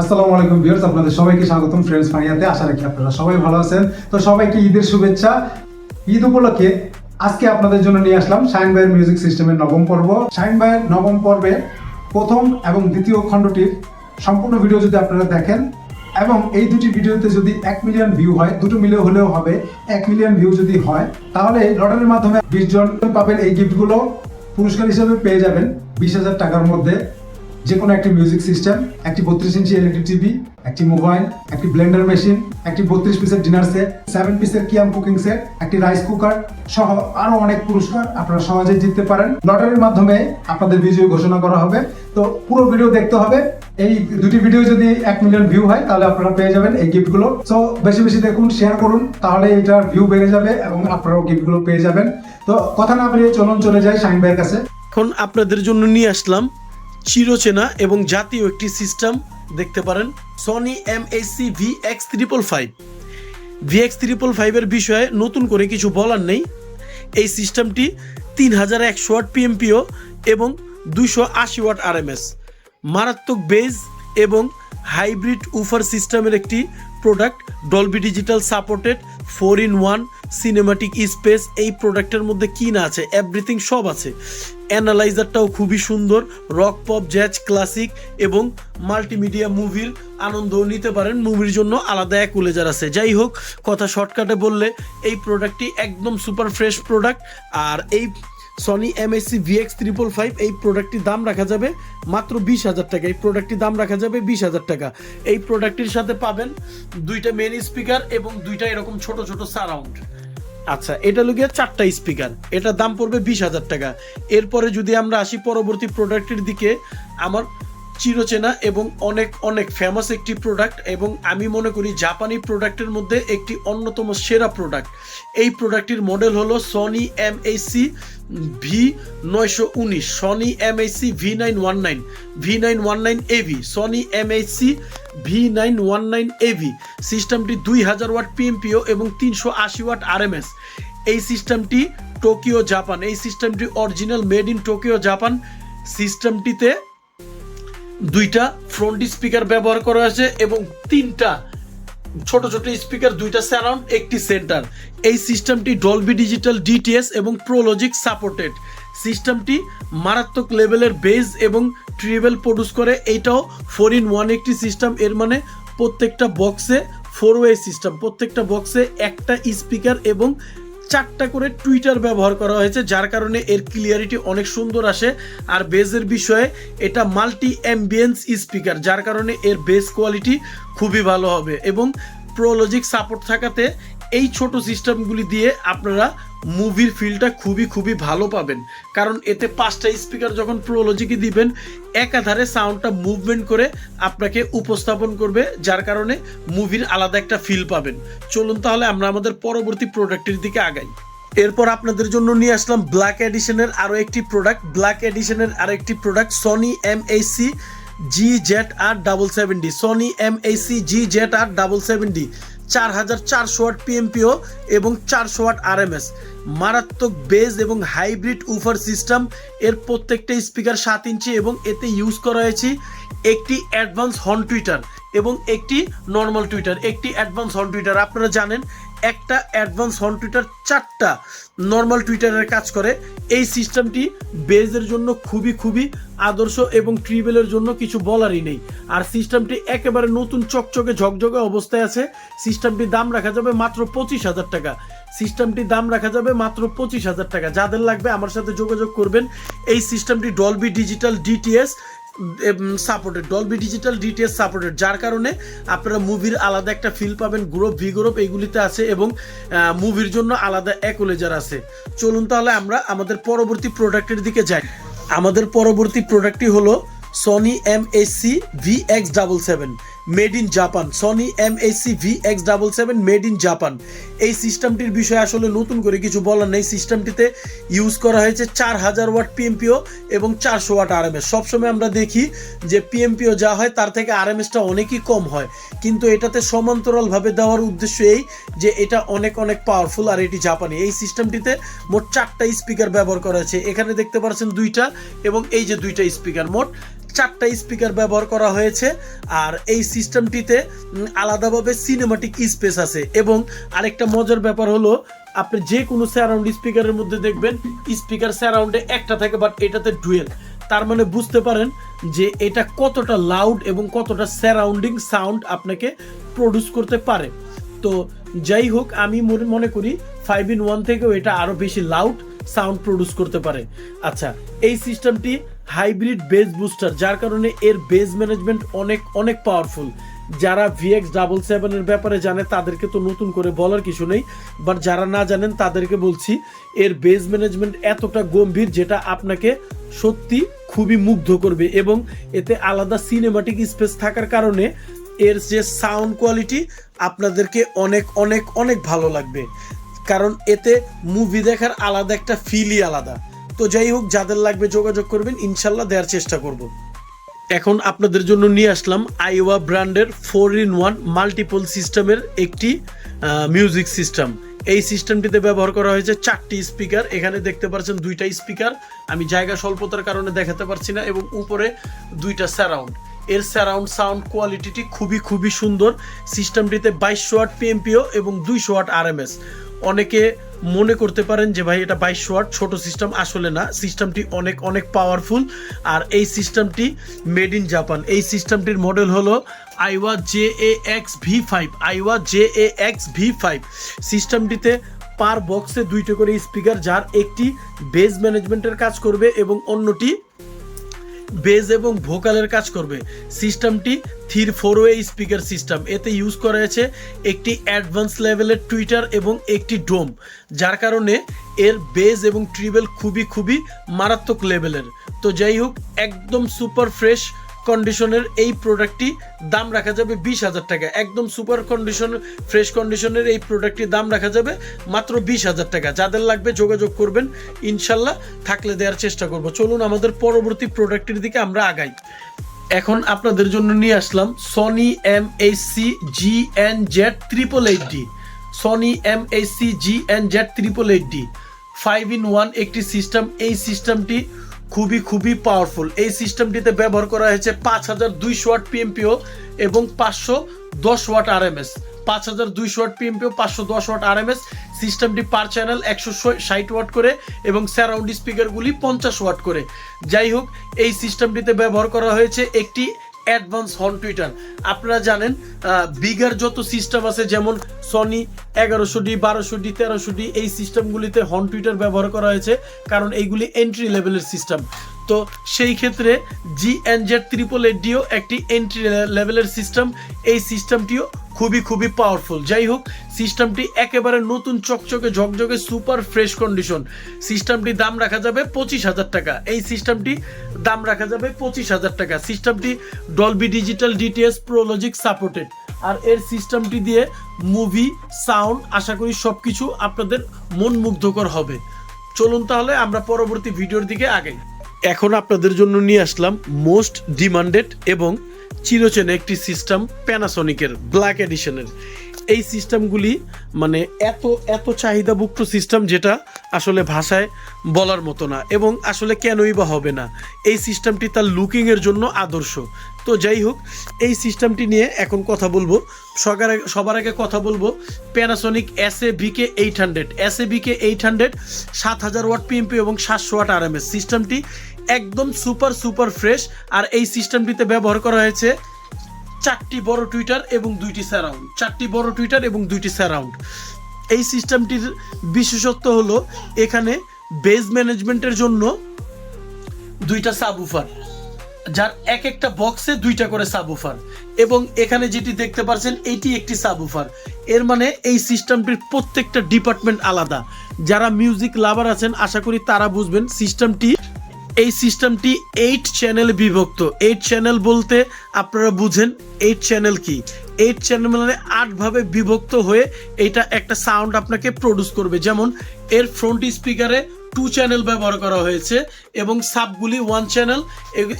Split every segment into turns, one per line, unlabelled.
আসসালামু আলাইকুম আপনাদের সবাইকে স্বাগতম ফ্রেন্ডস আশা রাখি আপনারা সবাই ভালো আছেন। তো সবাইকে ঈদের শুভেচ্ছা। ঈদ উপলক্ষে আজকে আপনাদের জন্য নিয়ে আসলাম শাইন ভাইয়ের মিউজিক সিস্টেমের নবম পর্ব। শাইন ভাইয়ের নবম পর্বে প্রথম এবং দ্বিতীয় খণ্ডটির সম্পূর্ণ ভিডিও যদি আপনারা দেখেন এবং এই দুটি ভিডিওতে যদি এক মিলিয়ন ভিউ হয়, দুটো মিলিয়ন হলেও হবে, এক মিলিয়ন ভিউ যদি হয়, তাহলে লটারির মাধ্যমে বিশ জন পাবেন এই গিফটগুলো পুরস্কার হিসেবে পেয়ে যাবেন বিশ হাজার টাকার মধ্যে। যে কোনো একটি মিউজিক সিস্টেম একটি বত্রিশ ইঞ্চি এলইডি টিভি একটি মোবাইল একটি ব্লেন্ডার মেশিন একটি বত্রিশ পিসের ডিনার সেট সেভেন পিসের কিয়াম কুকিং সেট একটি রাইস কুকার সহ আরও অনেক পুরস্কার আপনারা সহজেই জিততে পারেন। লটারির মাধ্যমে আপনাদের বিজয়ী ঘোষণা করা হবে। তো পুরো ভিডিও দেখতে হবে। এই দুটি ভিডিও যদি এক মিলিয়ন ভিউ হয়, তাহলে আপনারা পেয়ে যাবেন এই গিফটগুলো সো বেশি বেশি দেখুন শেয়ার করুন, তাহলে এটার ভিউ বেড়ে যাবে এবং আপনারাও গিফটগুলো পেয়ে যাবেন। তো, কথা না বেরিয়ে চলুন, চলে যাই শাইন ভাইয়ের কাছে।
এখন আপনাদের জন্য নিয়ে আসলাম চিরচেনা এবং জাতীয় একটি সিস্টেম দেখতে পারেন Sony M SC V X triple five V X triple ফাইভের বিষয়ে নতুন করে কিছু বলার নেই। এই সিস্টেমটি তিন হাজার একশো ওয়াট পিএমপিও এবং দুশো আশি ওয়াট আরএমএস মারাত্মক বেজ এবং হাইব্রিড উফার সিস্টেমের একটি product Dolby digital supported four in one cinematic space এই প্রোডাক্টের মধ্যে কি না আছে? এভরিথিং সব আছে। অ্যানালাইজারটাও খুবই সুন্দর রক পপ জ্যাজ ক্লাসিক এবং মাল্টিমিডিয়া মুভির আনন্দও নিতে পারেন। মুভির জন্য আলাদা এক উলেজার আছে। যাই হোক, কথা শর্টকাটে বললে, এই প্রোডাক্টটি একদম সুপার ফ্রেশ প্রোডাক্ট আর এই Sony MSC VX triple five এই প্রোডাক্টটির দাম রাখা যাবে মাত্র বিশ হাজার টাকা। এই প্রোডাক্টটির দাম রাখা যাবে বিশ হাজার টাকা। এই প্রোডাক্টটির সাথে পাবেন দুইটা মেন স্পিকার এবং দুইটা এরকম ছোট ছোট সারাউন্ড আচ্ছা এটা লুকিয়ে চারটা স্পিকার এটার দাম পড়বে বিশ হাজার টাকা। এরপরে যদি আমরা আসি পরবর্তী প্রোডাক্টের দিকে, আমার চিরচেনা এবং অনেক অনেক ফেমাস একটি প্রোডাক্ট এবং আমি মনে করি জাপানি প্রোডাক্টের মধ্যে একটি অন্যতম সেরা প্রোডাক্ট এই প্রোডাক্টটির মডেল হলো সনি এম এইচসি ভি নয়শো উনিশ। Sony M HC V nine one nine V nine one nine AV Sony M HC V nine one nine AV সিস্টেমটি দুই হাজার ওয়াট পিএমপিও এবং তিনশো আশি ওয়াট আরএমএস এই সিস্টেমটি টোকিও জাপান এই সিস্টেমটি original made in Tokyo Japan সিস্টেমটিতে দুইটা ফ্রন্ট স্পিকার ব্যবহার করা হয়েছে এবং তিনটা ছোট ছোট স্পিকার দুইটা সারাউন্ড একটি সেন্টার এই সিস্টেমটি ডলবি ডিজিটাল ডিটিএস এবং প্রোলজিক সাপোর্টেড সিস্টেমটি মারাত্মক লেভেলের বেজ এবং ট্রিবেল প্রডিউস করে। এইটাও ফোর ইন ওয়ান একটি সিস্টেম এর মানে প্রত্যেকটা বক্সে ফোর ওয়ে সিস্টেম প্রত্যেকটা বক্সে একটা স্পিকার এবং চারটা করে টুইটার ব্যবহার করা হয়েছে, যার কারণে এর ক্লিয়ারিটি অনেক সুন্দর আসে। আর বেজের বিষয়ে এটা মাল্টি অ্যাম্বিয়েন্স স্পিকার যার কারণে এর বেস কোয়ালিটি খুবই ভালো হবে। এবং প্রোলজিক সাপোর্ট থাকাতে এই ছোট সিস্টেমগুলি দিয়ে আপনারা মুভির ফিলটা খুবই খুবই ভালো পাবেন। কারণ এতে পাঁচটা স্পিকার যখন প্রোলজিকে দিবেন, একাধারে সাউন্ডটা মুভমেন্ট করে আপনাকে উপস্থাপন করবে, যার কারণে মুভির আলাদা একটা ফিল পাবেন। চলুন তাহলে আমরা আমাদের পরবর্তী প্রোডাক্টের দিকে আগাই। এরপর আপনাদের জন্য নিয়ে আসলাম ব্ল্যাক এডিশনের আরও একটি প্রোডাক্ট ব্ল্যাক এডিশনের আরও একটি product Sony M H C G Z R double seven D Sony M H C G Z R double seven D চার হাজার চারশো ওয়াট পিএমপিও এবং চারশো ওয়াট আরএমএস মারাত্মক বেজ এবং হাইব্রিড উফার সিস্টেম। এর প্রত্যেকটা স্পিকার সাত ইঞ্চি এবং এতে ইউজ করা হয়েছে একটি অ্যাডভান্স হর্ন টুইটার এবং একটি নর্মাল টুইটার। একটি অ্যাডভান্স হর্ন টুইটার, আপনারা জানেন, একটা অ্যাডভান্স হর্ন টুইটার চারটা নর্মাল টুইটারের কাজ করে। এই সিস্টেমটি বেজের জন্য খুবই খুবই আদর্শ এবং ট্রিবেলের জন্য কিছু বলারই নেই। আর সিস্টেমটি একেবারে নতুন চকচকে ঝকঝকে অবস্থায় আছে। সিস্টেমটির দাম রাখা যাবে মাত্র পঁচিশ হাজার টাকা। সিস্টেমটির দাম রাখা যাবে মাত্র পঁচিশ হাজার টাকা। যাদের লাগবে আমার সাথে যোগাযোগ করবেন। এই সিস্টেমটি Dolby digital DTS supported Dolby digital DTS supported যার কারণে আপনারা মুভির আলাদা একটা ফিল পাবেন, গ্রুপ ভি গ্রুপ এইগুলিতে আছে এবং মুভির জন্য আলাদা অ্যাকোলেজার আছে। চলুন তাহলে আমরা আমাদের পরবর্তী প্রোডাক্টের দিকে যাই। আমাদের পরবর্তী প্রোডাক্টটি হলো Sony M S C V X double seven made in Japan Sony M SC V X double seven made in Japan এই সিস্টেমটির বিষয়ে আসলে নতুন করে কিছু বলার নেই। সিস্টেমটিতে ইউজ করা হয়েছে চার হাজার ওয়াট পিএমপিও এবং চারশো ওয়াট আরএমএস সবসময় আমরা দেখি যে পিএমপিও যা হয়, তার থেকে আরএমএসটা অনেকই কম হয়। কিন্তু এটাতে সমান্তরালভাবে দেওয়ার উদ্দেশ্য এই যে এটা অনেক অনেক পাওয়ারফুল আর এটি জাপানি এই সিস্টেমটিতে মোট চারটা স্পিকার ব্যবহার করা হয়েছে। এখানে দেখতে পাচ্ছেন দুইটা এবং এই যে দুইটা স্পিকার মোট চারটা স্পিকার ব্যবহার করা হয়েছে, আর এই সিস্টেমটিতে আলাদাভাবে সিনেমাটিক স্পেস আছে। এবং আরেকটা মজার ব্যাপার হলো, আপনি যে কোনো স্যারাউন্ড স্পিকারের মধ্যে দেখবেন স্পিকার স্যারাউন্ডে একটা থাকে বাট এটাতে ডুয়েল তার মানে বুঝতে পারেন যে এটা কতটা লাউড এবং কতটা স্যারাউন্ডিং সাউন্ড আপনাকে প্রডিউস করতে পারে। তো যাই হোক, আমি মনে করি ফাইভ ইন ওয়ান থেকেও এটা আরও বেশি লাউড সাউন্ড প্রডিউস করতে পারে। আচ্ছা এই সিস্টেমটি হাইব্রিড বেস বুস্টার যার কারণে এর বেস ম্যানেজমেন্ট অনেক অনেক পাওয়ারফুল যারা ভিএক্স ডাবল সেভেনের ব্যাপারে জানে, তাদেরকে তো নতুন করে বলার কিছু নেই। বাট যারা না জানেন, তাদেরকে বলছি, এর বেস ম্যানেজমেন্ট এতটা গম্ভীর, যেটা আপনাকে সত্যি খুবই মুগ্ধ করবে। এবং এতে আলাদা সিনেমাটিক স্পেস থাকার কারণে এর যে সাউন্ড কোয়ালিটি আপনাদেরকে অনেক অনেক অনেক ভালো লাগবে। কারণ এতে মুভি দেখার আলাদা একটা ফিলই আলাদা। তো যাই হোক, যাদের লাগবে যোগাযোগ করবেন, ইনশাল্লাহ দেওয়ার চেষ্টা করব। এখন আপনাদের জন্য নিয়ে আসলাম আইওয়া ব্র্যান্ডের ফোর ইন ওয়ান মাল্টিপল সিস্টেমের একটি মিউজিক সিস্টেম। এই সিস্টেমটিতে ব্যবহার করা হয়েছে চারটি স্পিকার। এখানে দেখতে পাচ্ছেন দুইটা স্পিকার। আমি জায়গা স্বল্পতার কারণে দেখাতে পারছি না এবং উপরে দুইটা স্যারাউন্ড এর স্যারাউন্ড সাউন্ড কোয়ালিটিটি খুবই খুবই সুন্দর। সিস্টেমটিতে বাইশশো ওয়াট পিএমপিও এবং দুইশো ওয়াট আরএমএস। অনেকে মনে করতে পারেন যে ভাই, এটা বাইশ ওয়াট ছোট সিস্টেম আসলে না। সিস্টেমটি অনেক অনেক পাওয়ারফুল আর এই সিস্টেমটি মেড ইন জাপান এই সিস্টেমটির মডেল হলো Aiwa J A X V five Aiwa J A X V five সিস্টেমটিতে per বক্সে দুইটা করে স্পিকার যার একটি বেজ ম্যানেজমেন্টের কাজ করবে এবং অন্যটি বেজ এবং ভোকালের কাজ করবে। সিস্টেমটি three four way speaker system. এতে ইউজ করা হয়েছে একটি অ্যাডভান্স লেভেলের টুইটার এবং একটি ডোম, যার কারণে এর বেজ এবং ট্রিবেল খুবই খুবই মারাত্মক লেভেলের। তো যাই হোক, একদম সুপার ফ্রেশ কন্ডিশনের এই প্রোডাক্টটি দাম রাখা যাবে বিশ হাজার টাকা। একদম সুপার কন্ডিশন ফ্রেশ কন্ডিশনের এই প্রোডাক্টটির দাম রাখা যাবে মাত্র বিশ হাজার টাকা। যাদের লাগবে যোগাযোগ করবেন, ইনশাল্লাহ থাকলে দেওয়ার চেষ্টা করব। চলুন আমাদের পরবর্তী প্রোডাক্টের দিকে আমরা আগাই। এখন আপনাদের জন্য নিয়ে আসলাম Sony M H C G N Z triple eight D Sony M H C G N Z triple eight D five in one একটি সিস্টেম এই সিস্টেমটি খুবই খুবই পাওয়ারফুল এই সিস্টেমটিতে ব্যবহার করা হয়েছে পাঁচ হাজার দুইশো ওয়াট পিএমপিও এবং পাঁচশো দশ ওয়াট আর এম এস পাঁচ হাজার দুইশো ওয়াট পিএমপিও পাঁচশো দশ ওয়াট আর এম এস সিস্টেমটি পার চ্যানেল একশো ষাট ওয়াট করে এবং স্যারাউন্ড স্পিকারগুলি পঞ্চাশ ওয়াট করে। যাই হোক, এই সিস্টেমটিতে ব্যবহার করা হয়েছে একটি অ্যাডভান্স হর্ন টুইটার। আপনারা জানেন বিগার যত সিস্টেম আছে, যেমন সনি এগারোশো ডি বারোশো ডি তেরোশো ডি এই সিস্টেমগুলিতে হর্ন টুইটার ব্যবহার করা হয়েছে, কারণ এইগুলি এন্ট্রি লেভেলের সিস্টেম তো সেই ক্ষেত্রে জি এন জেড ত্রিপল এডিও একটি এন্ট্রি লেভেলের সিস্টেম এই সিস্টেমটিও খুবই খুবই পাওয়ারফুল যাই হোক সিস্টেমটি একেবারে নতুন চকচকে, ঝকঝকে সুপার ফ্রেশ কন্ডিশন সিস্টেমটি দাম রাখা যাবে পঁচিশ হাজার টাকা। এই সিস্টেমটি দাম রাখা যাবে পঁচিশ হাজার টাকা। সিস্টেমটি Dolby digital DTS Pro Logic supported আর এর সিস্টেমটি দিয়ে মুভি সাউন্ড আশা করি সব কিছু আপনাদের মন মুগ্ধকর হবে। চলুন তাহলে আমরা পরবর্তী ভিডিওর দিকে আগাই। এখন আপনাদের জন্য নিয়ে আসলাম মোস্ট ডিমান্ডেড এবং চিরচেনা একটি সিস্টেম প্যানাসনিকের ব্ল্যাক এডিশনের এই সিস্টেমগুলি মানে এত এত চাহিদাভুক্ত সিস্টেম যেটা আসলে ভাষায় বলার মতো না এবং আসলে কেনই বা হবে না। এই সিস্টেমটি তার লুকিংয়ের জন্য আদর্শ। তো যাই হোক, এই সিস্টেমটি নিয়ে এখন কথা বলব। সবার সবার আগে কথা বলব Panasonic S A BK eight hundred S A BK eight hundred সাত হাজার ওয়াট পিএমপি এবং সাতশো ওয়াট আরএমএস সিস্টেমটি একদম সুপার সুপার ফ্রেশ। আর এই সিস্টেমটিতে ব্যবহার করা হয়েছে চারটি বড় টুইটার এবং দুইটি স্যারাউন্ড চারটি বড় টুইটার এবং দুইটি স্যারাউন্ড এই সিস্টেমটির বিশেষত্ব হলো এখানে বেজ ম্যানেজমেন্টের জন্য দুইটা সাবউফার যার এক একটা বক্সে দুইটা করে সাবউফার এবং এখানে যেটি দেখতে পাচ্ছেন এটি একটি সাবউফার এর মানে এই সিস্টেমটির প্রত্যেকটা ডিপার্টমেন্ট আলাদা। যারা মিউজিক লাভার আছেন, আশা করি তারা বুঝবেন সিস্টেমটি এই সিস্টেমটি এইট চ্যানেলে বিভক্ত। এইট চ্যানেল বলতে আপনারা বুঝেন এইট চ্যানেল কি? এইট চ্যানেল মানে আটভাবে বিভক্ত হয়ে এটা একটা সাউন্ড আপনাকে প্রডিউস করবে। যেমন এর ফ্রন্ট স্পিকারে টু চ্যানেল ব্যবহার করা হয়েছে এবং সাবগুলি ওয়ান চ্যানেল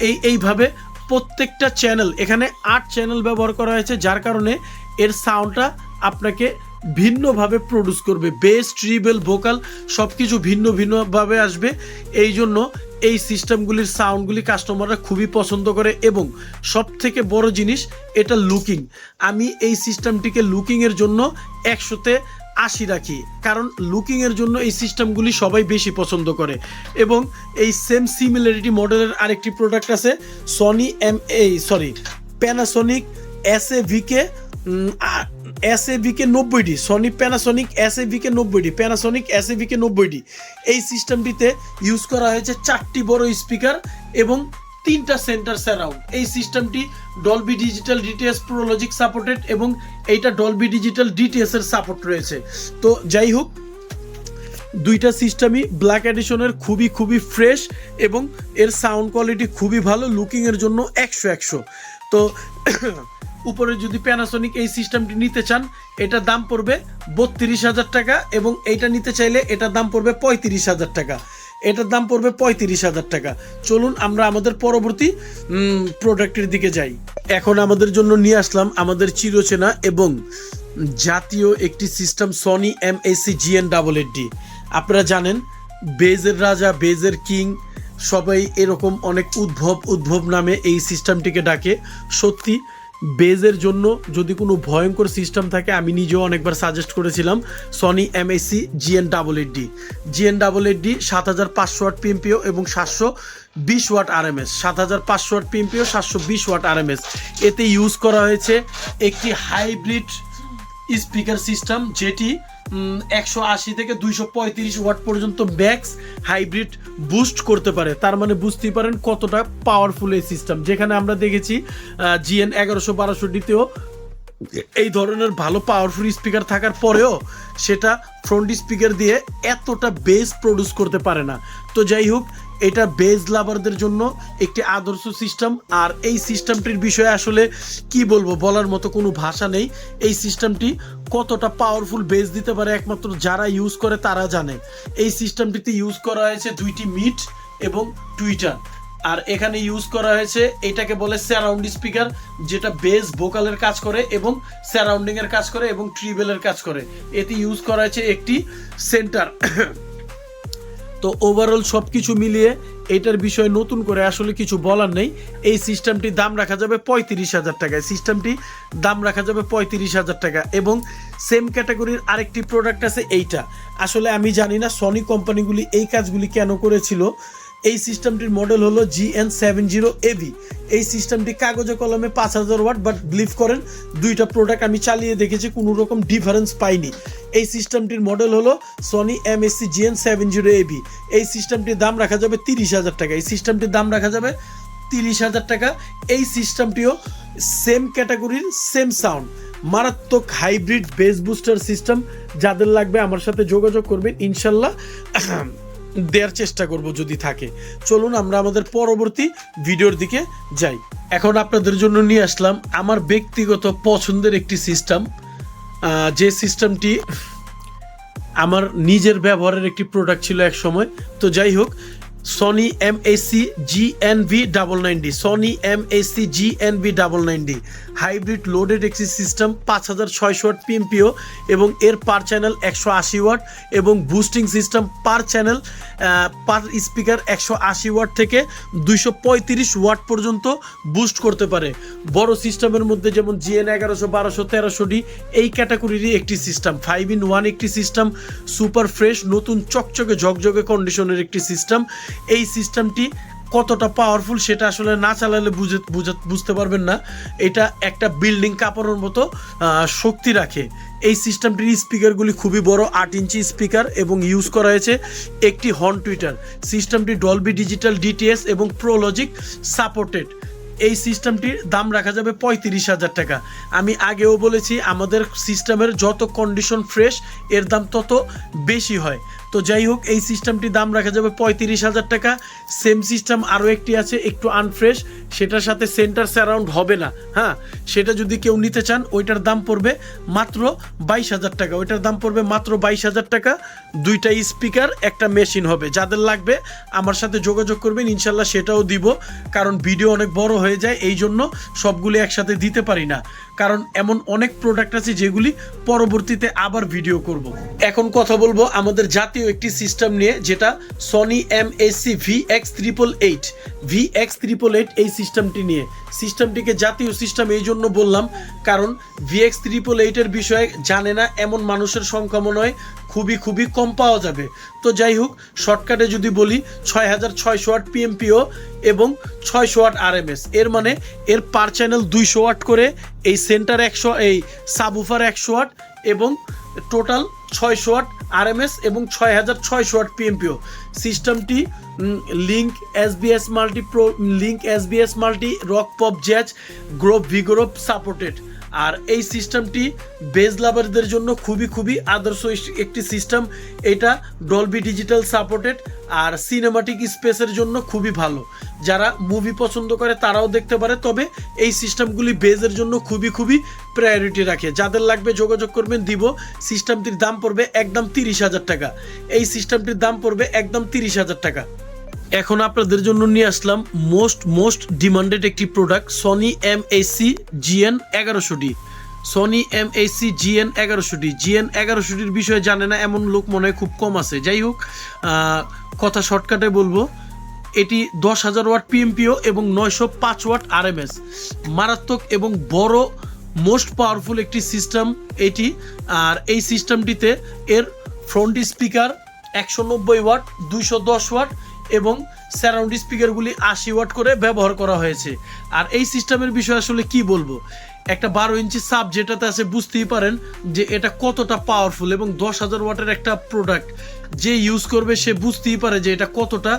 এই, এইভাবে প্রত্যেকটা চ্যানেল এখানে আট চ্যানেল ব্যবহার করা হয়েছে, যার কারণে এর সাউন্ডটা আপনাকে ভিন্নভাবে প্রডিউস করবে। বেস ট্রিবেল ভোকাল সব কিছু ভিন্ন ভিন্নভাবে আসবে। এই জন্য এই সিস্টেমগুলির সাউন্ডগুলি কাস্টমাররা খুবই পছন্দ করে এবং সব থেকে বড় জিনিস, এটা লুকিং। আমি এই সিস্টেমটিকে লুকিংয়ের জন্য একশোতে আশি রাখি, কারণ লুকিংয়ের জন্য এই সিস্টেমগুলি সবাই বেশি পছন্দ করে। এবং এই সেম সিমিলারিটি মডেলের আরেকটি প্রোডাক্ট আছে সনি এম এই sorry Panasonic S A V K S A নব্বইটি Sony Panasonic S A নব্বইটি প্যানাসনিক এস এ নব্বইটি। এই সিস্টেমটিতে ইউজ করা হয়েছে চারটি বড় স্পিকার এবং তিনটা সেন্টার স্যারাউন্ড এই সিস্টেমটি Dolby digital DTS Pro Logic supported এবং এইটা ডলবি ডিজিটাল ডিটিএস এর সাপোর্ট রয়েছে। তো যাই হোক, দুইটা সিস্টেমই ব্ল্যাক এডিশনের খুবই খুবই ফ্রেশ এবং এর সাউন্ড কোয়ালিটি খুবই ভালো লুকিংয়ের জন্য একশো একশো। তো উপরে যদি প্যানাসনিক এই সিস্টেমটি নিতে চান এটার দাম পড়বে বত্রিশ হাজার টাকা এবং এইটা নিতে চাইলে এটার দাম পড়বে পঁয়ত্রিশ হাজার টাকা। এটার দাম পড়বে পঁয়ত্রিশ হাজার টাকা। চলুন আমরা আমাদের পরবর্তী প্রোডাক্টের দিকে যাই। এখন আমাদের জন্য নিয়ে আসলাম আমাদের চিরচেনা এবং জাতীয় একটি system Sony M SC GN double D আপনারা জানেন বেজের রাজা বেজের কিং সবাই এরকম অনেক উদ্ভব উদ্ভব নামে এই সিস্টেমটিকে ডাকে। সত্যি বেজের জন্য যদি কোনো ভয়ঙ্কর সিস্টেম থাকে, আমি নিজেও অনেকবার সাজেস্ট করেছিলাম Sony MSC GN double eight D GN double eight D সাত হাজার পাঁচশো ওয়াট পিএমপিও এবং সাতশো বিশ ওয়াট আর আরএমএস সাত হাজার পাঁচশো ওয়াট পিএমপিও সাতশো বিশ ওয়াট আর আরএমএস এতে ইউজ করা হয়েছে একটি হাইব্রিড স্পিকার সিস্টেম যেটি একশো আশি থেকে দুইশো পঁয়ত্রিশ ওয়াট পর্যন্ত ব্যাক্স হাইব্রিড বুস্ট করতে পারে। তার মানে বুঝতেই পারেন কতটা পাওয়ারফুল এই সিস্টেম যেখানে আমরা দেখেছি জিএন এগারোশো বারোশো ডিতেও এই ধরনের ভালো পাওয়ারফুল স্পিকার থাকার পরেও সেটা ফ্রন্ট স্পিকার দিয়ে এতটা বেস প্রডিউস করতে পারে না। তো যাই হোক এটা বেজ লাভারদের জন্য একটি আদর্শ সিস্টেম আর এই সিস্টেমটির বিষয়ে আসলে কি বলব, বলার মতো কোনো ভাষা নেই। এই সিস্টেমটি কতটা পাওয়ারফুল বেজ দিতে পারে একমাত্র যারা ইউজ করে তারা জানে। এই সিস্টেমটিতে ইউজ করা হয়েছে দুইটি মিট এবং টুইটার আর এখানে ইউজ করা হয়েছে এটাকে বলে স্যারাউন্ড স্পিকার যেটা বেস ভোকালের কাজ করে এবং সারাউন্ডিং এর কাজ করে এবং ট্রিবেলের কাজ করে। এতে ইউজ করা হয়েছে একটি সেন্টার তো ওভারঅল সব কিছু মিলিয়ে এটার বিষয়ে নতুন করে আসলে কিছু বলার নেই। এই সিস্টেমটির দাম রাখা যাবে পঁয়ত্রিশ হাজার টাকায় সিস্টেমটি দাম রাখা যাবে পঁয়ত্রিশ হাজার টাকা এবং সেম ক্যাটাগরির আরেকটি প্রোডাক্ট আছে এইটা। আসলে আমি জানি না সনি কোম্পানিগুলি এই কাজগুলি কেন করেছিল। এই সিস্টেমটির মডেল হলো G N seven zero AV এই সিস্টেমটি কাগজে কলমে পাঁচ হাজার ওয়াট বাট বিলিভ করেন। দুইটা প্রোডাক্ট আমি চালিয়ে দেখেছি, কোনো রকম ডিফারেন্স পাইনি। এই সিস্টেমটির মডেল হলো Sony M S C G N seven zero AV এই সিস্টেমটির দাম রাখা যাবে তিরিশ হাজার টাকা। এই সিস্টেমটির দাম রাখা যাবে তিরিশ হাজার টাকা। এই সিস্টেমটিও সেম ক্যাটাগরির সেম সাউন্ড মারাত্মক হাইব্রিড বেস বুস্টার সিস্টেম যাদের লাগবে আমার সাথে যোগাযোগ করবেন, ইনশাল্লাহ। দেওয়ার চেষ্টা করব যদি থাকে। চলুন আমরা আমাদের পরবর্তী ভিডিওর দিকে যাই। এখন আপনাদের জন্য নিয়ে আসলাম আমার ব্যক্তিগত পছন্দের একটি সিস্টেম যে সিস্টেমটি আমার নিজের ব্যবহারের একটি প্রোডাক্ট ছিল এক সময়। তো যাই হোক Sony M SC G N V double nine D Sony M SC G N V double nine D hybrid loaded একটি সিস্টেম পাঁচ হাজার ছয়শো ওয়াট পিএমপিও এবং এর পার চ্যানেল একশো আশি ওয়াট এবং boosting system per channel per speaker একশো আশি ওয়াট থেকে দুইশো পঁয়ত্রিশ ওয়াট পর্যন্ত বুস্ট করতে পারে। বড় সিস্টেমের মধ্যে যেমন জিএন এগারোশো, বারোশো, তেরোশো ডি এই ক্যাটাগরিরই একটি সিস্টেম ফাইভ ইন ওয়ান একটি সিস্টেম সুপার ফ্রেশ নতুন চকচকে, ঝকঝকে কন্ডিশনের একটি সিস্টেম এই সিস্টেমটি কতটা পাওয়ারফুল সেটা আসলে না চালালে বুঝে, বুঝে- বুঝতে পারবেন না। এটা একটা বিল্ডিং কাপড়ের মতো শক্তি রাখে। এই সিস্টেমটির স্পিকারগুলি খুবই বড়, আট ইঞ্চি স্পিকার এবং ইউজ করা হয়েছে একটি হর্ন টুইটার সিস্টেমটি ডলবি ডিজিটাল ডিটিএস এবং প্রোলজিক সাপোর্টেড এই সিস্টেমটির দাম রাখা যাবে পঁয়ত্রিশ হাজার টাকা। আমি আগেও বলেছি, আমাদের সিস্টেমের যত কন্ডিশন ফ্রেশ এর দাম তত বেশি হয়। তো যাই হোক, এই সিস্টেমটির দাম রাখা যাবে পঁয়ত্রিশ হাজার টাকা। সেম সিস্টেম আরও একটি আছে, একটু আনফ্রেশ সেটার সাথে সেন্টার সারাউন্ড হবে না হ্যাঁ? সেটা যদি কেউ নিতে চান, ওইটার দাম পড়বে মাত্র বাইশ হাজার টাকা। ওইটার দাম পড়বে মাত্র বাইশ হাজার টাকা। দুইটা স্পিকার, একটা মেশিন হবে। যাদের লাগবে আমার সাথে যোগাযোগ করবেন, ইনশাল্লাহ সেটাও দিব। কারণ ভিডিও অনেক বড় হয়ে যায়, এই জন্য সবগুলি একসাথে দিতে পারি না। কারণ এমন অনেক প্রোডাক্ট আছে যেগুলি পরবর্তীতে আবার ভিডিও করব। এখন কথা বলব আমাদের জাতীয় একটি সিস্টেম নিয়ে, যেটা Sony M SC V X triple eight V X triple eight এই সিস্টেমটি নিয়ে। সিস্টেমটিকে জাতীয় সিস্টেম এই জন্য বললাম, কারণ ভি এক্স ত্রিপল এইটের বিষয়ে জানে না এমন মানুষের সংখ্যা মনে হয় খুবই খুবই কম পাওয়া যাবে। তো যাই হোক শর্টকাটে যদি বলি, ছয় হাজার ছয়শো আট পিএমপিও এবং ছয়শো আট আরএমএস এর মানে এর পার চ্যানেল দুইশো ওয়াট করে, এই সেন্টার একশো, এই সাবুফার একশো ওয়াট এবং টোটাল ছয়শো ওয়াট এস এবং ছয় হাজার ছয়শো ওয়াট পিএমপিও। সিস্টেমটি link S SBS multi pro link S SBS multi rock pop jazz গ্রোপ ভিগোরপ সাপোর্টেড আর এই সিস্টেমটি বেজ লাভারদের জন্য খুবই খুবই আদর্শ একটি সিস্টেম। এটা ডলবি ডিজিটাল সাপোর্টেড আর সিনেমাটিক স্পেসের জন্য খুবই ভালো। যারা মুভি পছন্দ করে তারাও দেখতে পারে, তবে এই সিস্টেমগুলি বেজের জন্য খুবই খুবই প্রায়োরিটি রাখে। যাদের লাগবে যোগাযোগ করবেন, দিব। সিস্টেমটির দাম পড়বে একদম তিরিশ হাজার টাকা। এই সিস্টেমটির দাম পড়বে একদম তিরিশ হাজার টাকা। এখন আপনাদের জন্য নিয়ে আসলাম মোস্ট মোস্ট ডিমান্ডেড একটি product Sony M SC GN এগারোশো D Sony M SC GN এগারোশো ডি জিএন এগারোশো ডির বিষয়ে জানে না, এমন লোক মনে হয় খুব কম আছে। যাই হোক কথা শর্টকাটে বলব, এটি দশ হাজার ওয়াট পিএমপিও এবং নয়শো পাঁচ ওয়াট আরএমএস মারাত্মক এবং বড়, মোস্ট পাওয়ারফুল একটি সিস্টেম এটি। আর এই সিস্টেমটিতে এর ফ্রন্ট স্পিকার একশো নব্বই ওয়াট, দুইশো দশ ওয়াট এবং সারাউন্ড স্পিকারগুলি আশি ওয়াট করে ব্যবহার করা হয়েছে। আর এই সিস্টেমের বিষয়ে আসলে কি বলব? একটা বারো ইঞ্চি সাব যেটাতে আছে বুঝতেই পারেন যে এটা কতটা পাওয়ারফুল এবং দশ হাজার ওয়াটের একটা প্রোডাক্ট যে ইউজ করবে সে বুঝতেই পারে যে এটা কতটা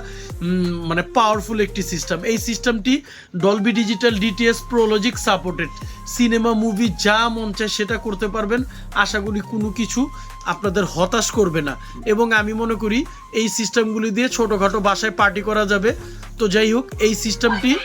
মানে পাওয়ারফুল একটি সিস্টেম এই সিস্টেমটি Dolby digital DTS pro logic supported cinema movie যা মন চায় সেটা করতে পারবেন। আশা করি কোনো কিছু আপনাদের হতাশ করবে না। এবং আমি মনে করি এই সিস্টেমগুলি দিয়ে ছোটোখাটো বাসায় পার্টি করা যাবে। তো যাই হোক, এই সিস্টেমটি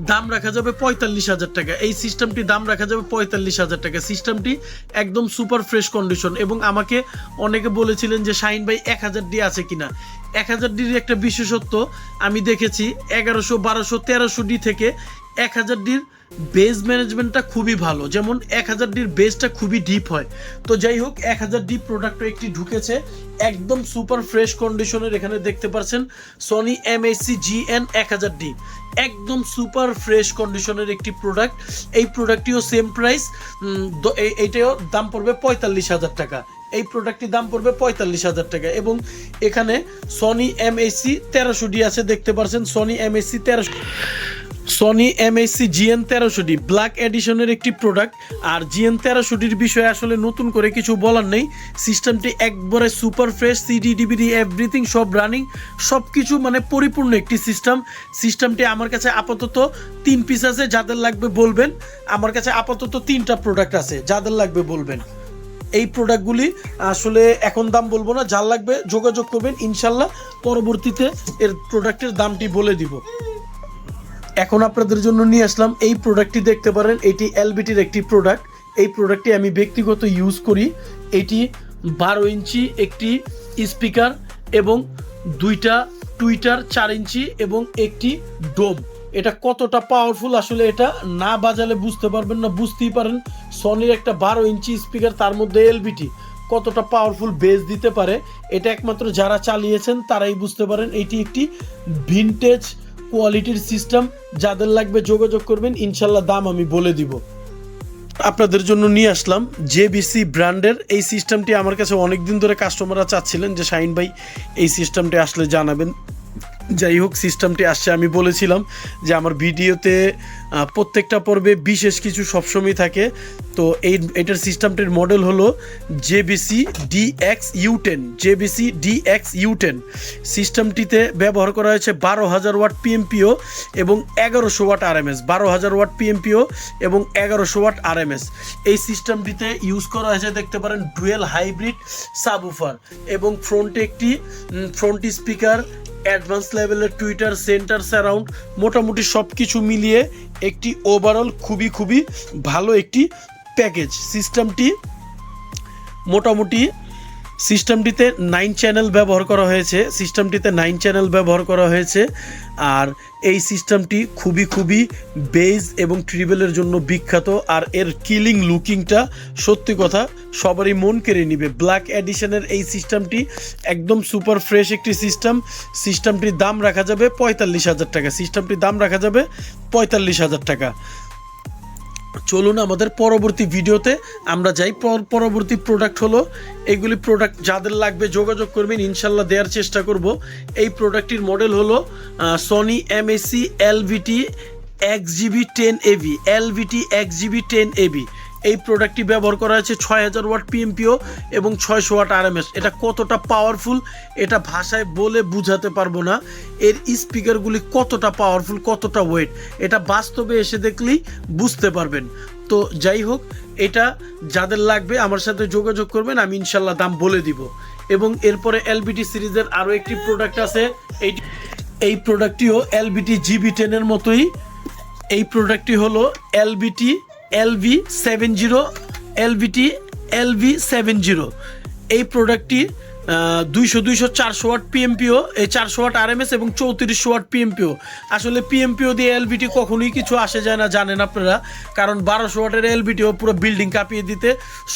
দাম রাখা যাবে পঁয়তাল্লিশ হাজার টাকা। এই সিস্টেমটি দাম রাখা যাবে পঁয়তাল্লিশ হাজার টাকা। সিস্টেমটি একদম সুপার ফ্রেশ কন্ডিশন এবং আমাকে অনেকে বলেছিলেন যে শাইন ভাই, এক হাজার ডি আছে কিনা? এক হাজার ডির একটা বিশেষত্ব, আমি দেখেছি এগারোশো, বারোশো, তেরোশো ডি থেকে এক হাজার ডির বেজ ম্যানেজমেন্টটা খুবই ভালো। যেমন এক হাজার ডির বেজটা খুবই ডিপ হয়। তো যাই হোক, এক হাজার ডি প্রোডাক্ট একটি ঢুকেছে। একদম সুপার ফ্রেশ কন্ডিশনের এখানে দেখতে পাচ্ছেন Sony M SC G N এক হাজার ডি একদম সুপার ফ্রেশ কন্ডিশনের একটি প্রোডাক্ট এই প্রোডাক্টটিও সেম প্রাইস এইটাও দাম পড়বে পঁয়তাল্লিশ হাজার টাকা। এই প্রোডাক্টটির দাম পড়বে পঁয়তাল্লিশ হাজার টাকা। এবং এখানে সনি এম এসি তেরোশো ডি আছে, দেখতে পাচ্ছেন সনি এম এসি তেরোশো সনি এমএসসি জিএন তেরোশোটি ব্ল্যাক এডিশনের একটি প্রোডাক্ট আর জিএন তেরোশোটির বিষয়ে আসলে নতুন করে কিছু বলার নেই। সিস্টেমটি একবারে super fresh CD DVD everything সব রানিং সব কিছু মানে পরিপূর্ণ একটি সিস্টেম সিস্টেমটি আমার কাছে আপাতত তিন পিস আছে, যাদের লাগবে বলবেন। আমার কাছে আপাতত তিনটা প্রোডাক্ট আছে, যাদের লাগবে বলবেন। এই প্রোডাক্টগুলি আসলে এখন দাম বলব না, যার লাগবে যোগাযোগ করবেন। ইনশাল্লাহ পরবর্তীতে এর প্রোডাক্টের দামটি বলে দিব। এখন আপনাদের জন্য নিয়ে আসলাম এই প্রোডাক্টটি দেখতে পারেন, এটি এলবিটির একটি প্রোডাক্ট এই প্রোডাক্টটি আমি ব্যক্তিগত ইউজ করি। এটি বারো ইঞ্চি একটি স্পিকার এবং দুইটা টুইটার চার ইঞ্চি এবং একটি ডোম এটা কতটা পাওয়ারফুল আসলে এটা না বাজালে বুঝতে পারবেন না, বুঝতেই পারেন। সনির একটা বারো ইঞ্চি স্পিকার তার মধ্যে এলবিটি কতটা পাওয়ারফুল বেস দিতে পারে, এটা একমাত্র যারা চালিয়েছেন তারাই বুঝতে পারেন। এটি একটি ভিনটেজ কোয়ালিটির সিস্টেম যাদের লাগবে যোগাযোগ করবেন, ইনশাল্লাহ দাম আমি বলে দিব। আপনাদের জন্য নিয়ে আসলাম জেবিসি ব্র্যান্ডের। এই সিস্টেমটি আমার কাছে অনেক দিন ধরে কাস্টমাররা চাচ্ছিলেন যে শাইন ভাই এই সিস্টেমটি আসলে জানাবেন। যাই হোক সিস্টেমটি আসছে, আমি বলেছিলাম যে আমার ভিডিওতে প্রত্যেকটা পর্বে বিশেষ কিছু সবসময় থাকে। তো এই, এটার সিস্টেমটির মডেল হলো JBC DX U ten JBC DX U ten সিস্টেমটিতে ব্যবহার করা হয়েছে বারো হাজার ওয়াট পিএমপিও এবং এগারোশো ওয়াট আর আরএমএস বারো হাজার ওয়াট পিএমপিও এবং এগারোশো ওয়াট আর আরএমএস এই সিস্টেমটিতে ইউজ করা হয়েছে, দেখতে পারেন ডুয়েল হাইব্রিড সাবউফার এবং ফ্রন্টে একটি ফ্রন্ট স্পিকার অ্যাডভান্স লেভেলের টুইটার সেন্টার সারাউন্ড মোটামুটি সব কিছু মিলিয়ে একটি ওভারঅল খুবই খুবই ভালো একটি প্যাকেজ সিস্টেমটি মোটামুটি সিস্টেমটিতে নাইন চ্যানেল ব্যবহার করা হয়েছে, সিস্টেমটিতে নাইন চ্যানেল ব্যবহার করা হয়েছে, আর এই সিস্টেমটি খুবই খুবই বেজ এবং ট্রিবেলের জন্য বিখ্যাত, আর এর কিলিং লুকিংটা সত্যি কথা সবারই মন কেড়ে নিবে। ব্ল্যাক এডিশনের এই সিস্টেমটি একদম সুপার ফ্রেশ একটি সিস্টেম সিস্টেমটির দাম রাখা যাবে পঁয়তাল্লিশ হাজার টাকা, সিস্টেমটির দাম রাখা যাবে পঁয়তাল্লিশ হাজার টাকা। চলুন আমাদের পরবর্তী ভিডিওতে আমরা যাই। পর- পরবর্তী প্রোডাক্ট হলো, এগুলি প্রোডাক্ট যাদের লাগবে যোগাযোগ করবেন, ইনশাল্লাহ দেওয়ার চেষ্টা করব। এই প্রোডাক্টটির মডেল হলো Sony MSC LVT X GB ten AB LVT X GB ten AV এই প্রোডাক্টটি ব্যবহার করা হয়েছে ছয় হাজার ওয়াট পিএমপিও এবং ছয়শো ওয়াট আরএমএস এটা কতটা পাওয়ারফুল এটা ভাষায় বলে বুঝাতে পারব না। এর স্পিকারগুলি কতটা পাওয়ারফুল কতটা ওয়েট এটা বাস্তবে এসে দেখলেই বুঝতে পারবেন। তো যাই হোক, এটা যাদের লাগবে আমার সাথে যোগাযোগ করবেন, আমি ইনশাল্লাহ দাম বলে দিব। এবং এরপরে এলবিটি সিরিজের আরও একটি প্রোডাক্ট আছে, এই এই প্রোডাক্টটিও এলবিটি জিবি টেনের মতোই। এই প্রোডাক্টটি হলো LBT LV seven zero LBT LV seven zero. এই প্রোডাক্টটি দুইশো দুইশো চারশো ওয়াট পিএমপিও, এই চারশো ওয়াট আরএমএস এবং চৌত্রিশশো ওয়াট পিএমপিও। আসলে পিএমপিও দিয়ে এলবিটি কখনোই কিছু আসে যায় না, জানেন আপনারা, কারণ বারোশো ওয়াটের এলবিটিও পুরো বিল্ডিং কাঁপিয়ে দিতে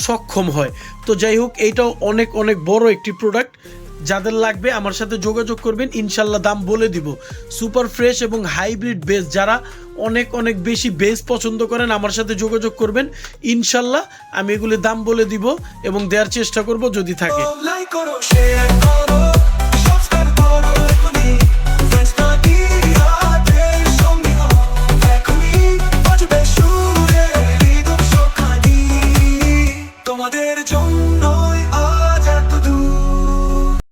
সক্ষম হয়। তো যাই হোক, এইটাও অনেক অনেক বড় একটি প্রোডাক্ট যাদের লাগবে আমার সাথে যোগাযোগ করবেন, ইনশাল্লাহ দাম বলে দিব। সুপার ফ্রেশ এবং হাইব্রিড বেস, যারা অনেক অনেক বেশি বেস পছন্দ করেন, আমার সাথে যোগাযোগ করবেন। ইনশাল্লাহ আমি এগুলি দাম বলে দিব এবং দেওয়ার চেষ্টা করব যদি থাকে।